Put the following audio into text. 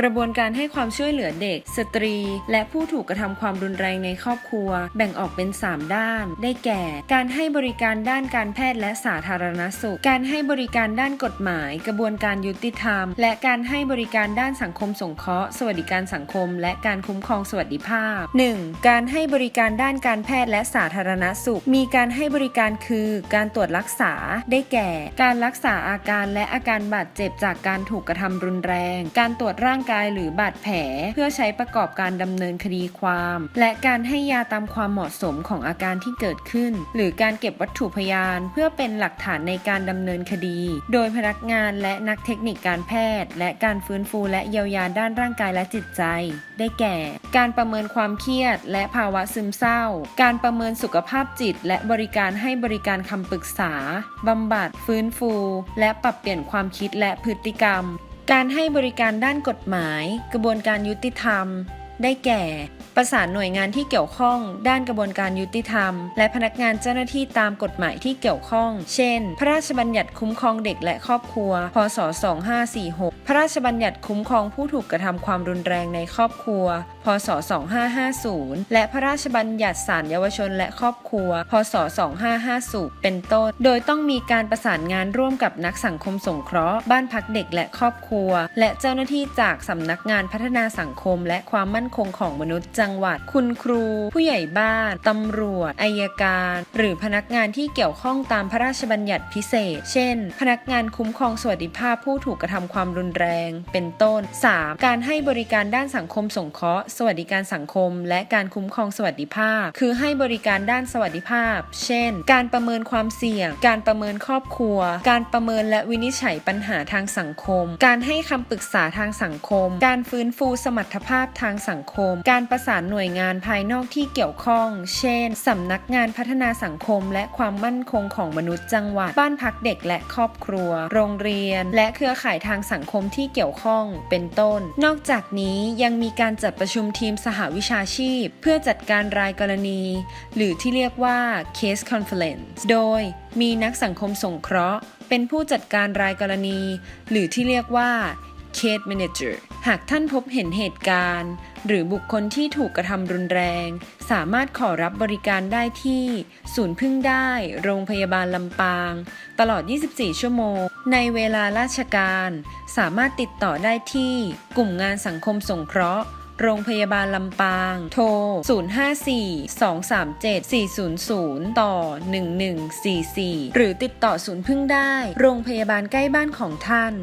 กระบวนการให้ความช่วยเหลือเด็ก สตรี และผู้ถูกกระทำความรุนแรงในครอบครัว แบ่งออกเป็น 3 ด้าน ได้แก่ การให้บริการด้านการแพทย์และสาธารณสุข การให้บริการด้านกฎหมาย กระบวนการยุติธรรม และการให้บริการด้านสังคมสงเคราะห์ สวัสดิการสังคม และการคุ้มครองสวัสดิภาพ 1. การให้บริการด้านการแพทย์และสาธารณสุข มีการให้บริการคือ การตรวจรักษา ได้แก่ การรักษาอาการและอาการบาดเจ็บจากการถูกกระทำรุนแรง การตรวจร่างกายหรือบาดแผล เพื่อใช้ประกอบการดำเนินคดีความ และการให้ยาตามความเหมาะสมของอาการที่เกิดขึ้น หรือการเก็บวัตถุพยาน เพื่อเป็นหลักฐานในการดำเนินคดี โดยพนักงานและนักเทคนิคการแพทย์ และการฟื้นฟูและเยียวยาด้านร่างกายและจิตใจ ได้แก่ การประเมินความเครียด และภาวะซึมเศร้า การประเมินสุขภาพจิต และบริการให้บริการคำปรึกษาบำบัด ฟื้นฟู และปรับเปลี่ยนความคิดและพฤติกรรม การให้บริการด้านกฎหมาย กระบวนการยุติธรรม ได้แก่ ประสานหน่วยงานที่เกี่ยวข้อง ด้านกระบวนการยุติธรรม และพนักงานเจ้าหน้าที่ตามกฎหมายที่เกี่ยวข้อง เช่น พระราชบัญญัติคุ้มครองเด็กและครอบครัว พศ 2546 พระราชบัญญัติคุ้มครองผู้ถูกกระทำความรุนแรงในครอบครัว พศ 2550 และพระราชบัญญัติศาลเยาวชนและครอบครัว พศ 2550 เป็นต้น โดยต้องมีการประสานงานร่วมกับนักสังคมสงเคราะห์ บ้านพักเด็กและครอบครัว และเจ้าหน้าที่จากสำนักงานพัฒนาสังคมและความมั่นคงของมนุษย์จังหวัด คุณครู ผู้ใหญ่บ้าน ตำรวจ อายการ หรือพนักงานที่เกี่ยวข้องตามพระราชบัญญัติพิเศษ เช่น พนักงานคุ้มครองสวัสดิภาพผู้ถูกกระทำความรุนแรง เป็นต้น 3. การให้บริการด้านสังคมสงเคราะห์ สวัสดิการสังคม และการคุ้มครองสวัสดิภาพ คือให้บริการด้านสวัสดิภาพ เช่น การประเมินความเสี่ยง การประเมินครอบครัว การประเมินและวินิจฉัยปัญหาทางสังคม การให้คำปรึกษาทางสังคม การฟื้นฟูสมรรถภาพทางสังคม การประสานหน่วยงานภายนอกที่เกี่ยวข้อง เช่นสำนักงานพัฒนาสังคม และความมั่นคงของมนุษย์จังหวัด บ้านพักเด็กและครอบครัว โรงเรียน และเครือข่ายทางสังคมที่เกี่ยวข้อง เป็นต้น นอกจากนี้ยังมีการจัดประชุมทีมสหวิชาชีพ เพื่อจัดการรายกรณี หรือที่เรียกว่า case conference โดยมีนักสังคมสงเคราะห์ เป็นผู้จัดการรายกรณี หรือที่เรียกว่า case manager หากท่านพบเห็นเหตุการณ์ หรือบุคคลที่ถูกกระทำรุนแรง สามารถขอรับบริการได้ที่ ศูนย์พึ่งได้ โรงพยาบาลลำปาง ตลอด 24 ชั่วโมง ในเวลาราชการ สามารถติดต่อได้ที่ กลุ่มงานสังคมสงเคราะห์ โรงพยาบาลลำปาง โทร 054-237-400 ต่อ 1144 หรือติดต่อศูนย์พึ่งได้ โรงพยาบาลใกล้บ้านของท่าน